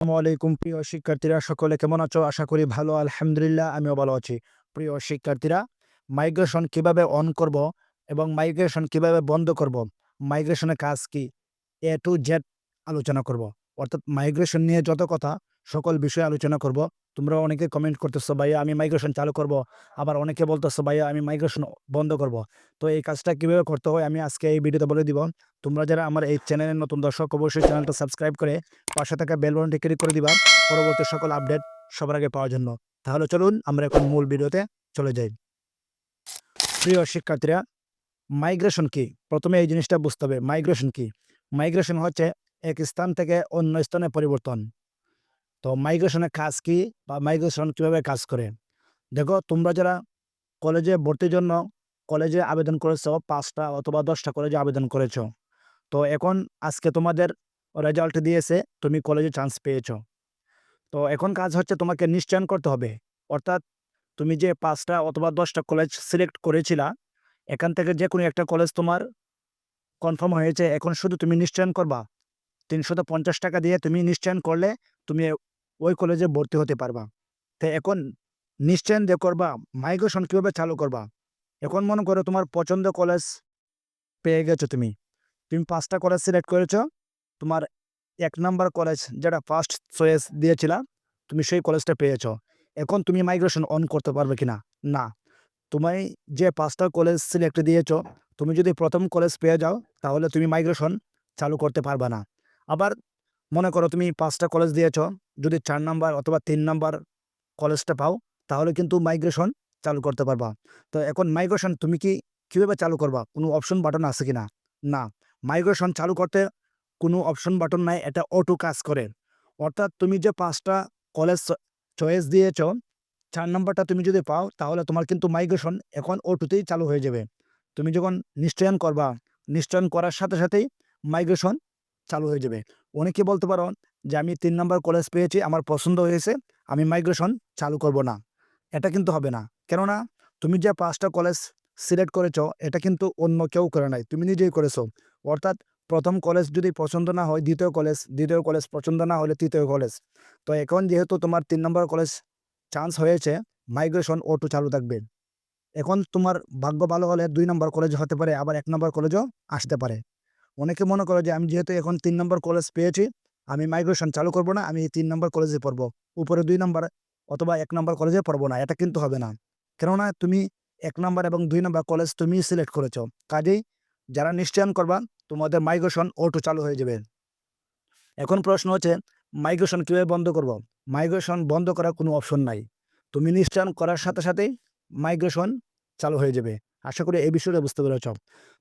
আলাইকুম, প্রিয় শিক্ষার্থীরা। সকলে কেমন আছো? আশা করি ভালো, আলহামদুলিল্লাহ, আমিও ভালো আছি। প্রিয় শিক্ষার্থীরা মাইগ্রেশন কীভাবে অন করব এবং মাইগ্রেশন কীভাবে বন্ধ করব? মাইগ্রেশনের কাজ কি? এ টু জেড আলোচনা করব। অর্থাৎ মাইগ্রেশন নিয়ে যত কথা সকল বিষয়ে আলোচনা করব। তোমরা অনেকে কমেন্ট করতেছো, ভাইয়া, আমি মাইগ্রেশন চালু করব। আবার অনেকে বলতেছো, ভাইয়া, আমি মাইগ্রেশন বন্ধ করব। তো এই কাজটা কীভাবে করতে হয়, আমি আজকে এই ভিডিওতে বলে দিব। তোমরা যারা আমার এই চ্যানেলের নতুন দর্শক, অবশ্যই চ্যানেলটা সাবস্ক্রাইব করে পাশে থাকা বেল বাটনটি ক্লিক করে দিবা। পরবর্তী সকল আপডেট সবার আগে পাওয়ার জন্য। তাহলে চলুন, আমরা এখন মূল ভিডিওতে চলে যাই। প্রিয় শিক্ষার্থীরা মাইগ্রেশন কি? প্রথমে এই জিনিসটা বুঝতে হবে মাইগ্রেশন কি? মাইগ্রেশন হচ্ছে এক স্থান থেকে অন্য স্থানে পরিবর্তন। তো মাইগ্রেশনের কাজ কি বা মাইগ্রেশন কীভাবে কাজ করে? দেখো, তোমরা যারা কলেজে ভর্তির জন্য কলেজে আবেদন করেছ, পাঁচটা অথবা দশটা কলেজে আবেদন করেছ, তো এখন আজকে তোমাদের রেজাল্ট দিয়েছে, তুমি কলেজে চান্স পেয়েছ। তো এখন কাজ হচ্ছে তোমাকে নিশ্চয়ন করতে হবে, অর্থাৎ তুমি যে পাঁচটা অথবা দশটা কলেজ সিলেক্ট করেছিলা, এখান থেকে যে কোনো একটা কলেজ তোমার কনফার্ম হয়েছে, এখন শুধু তুমি নিশ্চয়ন করবা। তিনশত পঞ্চাশ টাকা দিয়ে তুমি নিশ্চয়ন করলে, তুমি ওই কলেজে ভর্তি হতে পারবা। তো এখন নিশ্চয়ন দিয়ে করবা মাইগ্রেশন কীভাবে চালু করবা? এখন মনে করো তোমার পছন্দ কলেজ পেয়ে গেছো তুমি। তুমি পাঁচটা কলেজ সিলেক্ট করেছ, তোমার এক নাম্বার কলেজ যেটা ফার্স্ট চয়েস দিয়েছিলা, তুমি সেই কলেজটা পেয়েছ। এখন তুমি মাইগ্রেশন অন করতে পারবে কিনা? না। না তুমি যে পাঁচটা কলেজ সিলেক্ট দিয়েছ, তুমি যদি প্রথম কলেজ পেয়ে যাও, তাহলে তুমি মাইগ্রেশন চালু করতে পারবে না। আবার মনে করো তুমি পাঁচটা কলেজ দিয়েছ, যদি চার নাম্বার অথবা তিন নাম্বার কলেজটা পাও, তাহলে কিন্তু মাইগ্রেশন চালু করতে পারবা। তো এখন মাইগ্রেশন তুমি কি কীভাবে চালু করবা? কোনো অপশন বাটন আছে কি না। না মাইগ্রেশন চালু করতে কোনো অপশন বাটন নাই, এটা অটো কাজ করে। অর্থাৎ তুমি যে পাঁচটা কলেজ চয়েস দিয়েছ, চার নাম্বারটা তুমি যদি পাও, তাহলে তোমার কিন্তু মাইগ্রেশন এখন অটোতেই চালু হয়ে যাবে। তুমি যখন নিশ্চয়ন করবা, নিশ্চয়ন করার সাথে সাথেই মাইগ্রেশন চালু হয়ে যাবে। অনেকে বলতে পারো যে আমি তিন নম্বর কলেজ পেয়েছি, আমার পছন্দ হয়েছে, আমি মাইগ্রেশন চালু করব না। এটা কিন্তু হবে না। কেননা তুমি যে পাঁচটা কলেজ সিলেক্ট করেছ, এটা কিন্তু অন্য কেউ করে নাই, তুমি নিজেই করেছ। অর্থাৎ প্রথম কলেজ যদি পছন্দ না হয়, দ্বিতীয় কলেজ দ্বিতীয় কলেজ পছন্দ না হলে তৃতীয় কলেজ তো এখন যেহেতু তোমার তিন নম্বর কলেজ চান্স হয়েছে মাইগ্রেশন অটো চালু থাকবে। এখন তোমার ভাগ্য ভালো হলে দুই নম্বর কলেজ হতে পারে, আবার এক নম্বর কলেজও আসতে পারে। অনেকে মনে করে যে, আমি যেহেতু এখন তিন নম্বর কলেজ পেয়েছি, আমি মাইগ্রেশন চালু করব না, আমি তিন নম্বর কলেজে পড়ব। উপরে দুই নম্বর, অথবা এক নম্বর কলেজে পড়ব না। এটা কিন্তু হবে না। কেননা তুমি এক নম্বর এবং দুই নম্বর কলেজ তুমি সিলেক্ট করেছ। কাজেই যারা নিশ্চয়ন করবা, তোমাদের মাইগ্রেশন অটো চালু হয়ে যাবে। এখন প্রশ্ন হচ্ছে মাইগ্রেশন কীভাবে বন্ধ করব? মাইগ্রেশন বন্ধ করার কোনো অপশন নাই। তুমি নিশ্চয়ন করার সাথে সাথেই মাইগ্রেশন চালু হয়ে যাবে। আশা করি এই বিষয়টা বুঝতে পেরেছ।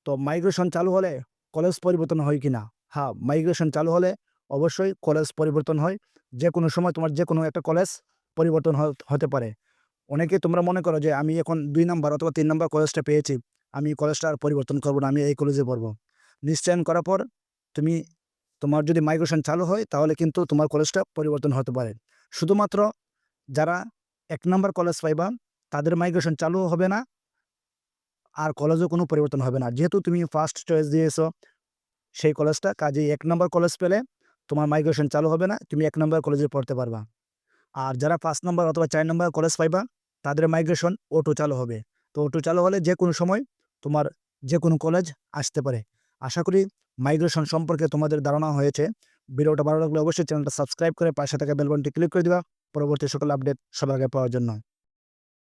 তো মাইগ্রেশন চালু হলে কলেজ পরিবর্তন হয় কি না হ্যাঁ মাইগ্রেশন চালু হলে অবশ্যই কলেজ পরিবর্তন হয়। যে কোনো সময় তোমার যে কোনো একটা কলেজ পরিবর্তন হতে পারে। অনেকে তোমরা মনে করো যে আমি এখন দুই নাম্বার অথবা তিন নাম্বার কলেজটা পেয়েছি, আমি কলেজটা আর পরিবর্তন করব না, আমি এই কলেজে পড়ব। নিশ্চয়ন করার পর তুমি, তোমার যদি মাইগ্রেশন চালু হয় তাহলে কিন্তু তোমার কলেজটা পরিবর্তন হতে পারে। শুধুমাত্র যারা এক নম্বর কলেজ পাইবা, তাদের মাইগ্রেশন চালু হবে না আর কলেজও কোনো পরিবর্তন হবে না। যেহেতু তুমি ফার্স্ট চয়েস দিয়েছ, সেই কলেজটা কাজেই এক নম্বর কলেজ পেলে তোমার মাইগ্রেশন চালু হবে না, তুমি এক নম্বর কলেজে পড়তে পারবা। আর যারা পাঁচ নম্বর অথবা চার নম্বর কলেজ পাইবা, তাদের মাইগ্রেশন অটো চালু হবে। তো অটো চালু হলে যে কোনো সময় তোমার যে কোনো কলেজ আসতে পারে। আশা করি মাইগ্রেশন সম্পর্কে তোমাদের ধারণা হয়েছে। ভিডিওটা ভালো লাগলে অবশ্যই চ্যানেলটা সাবস্ক্রাইব করে পাশে থাকা বেলবনটি ক্লিক করে দিবা। পরবর্তী সকল আপডেট সবার আগে পাওয়ার জন্য।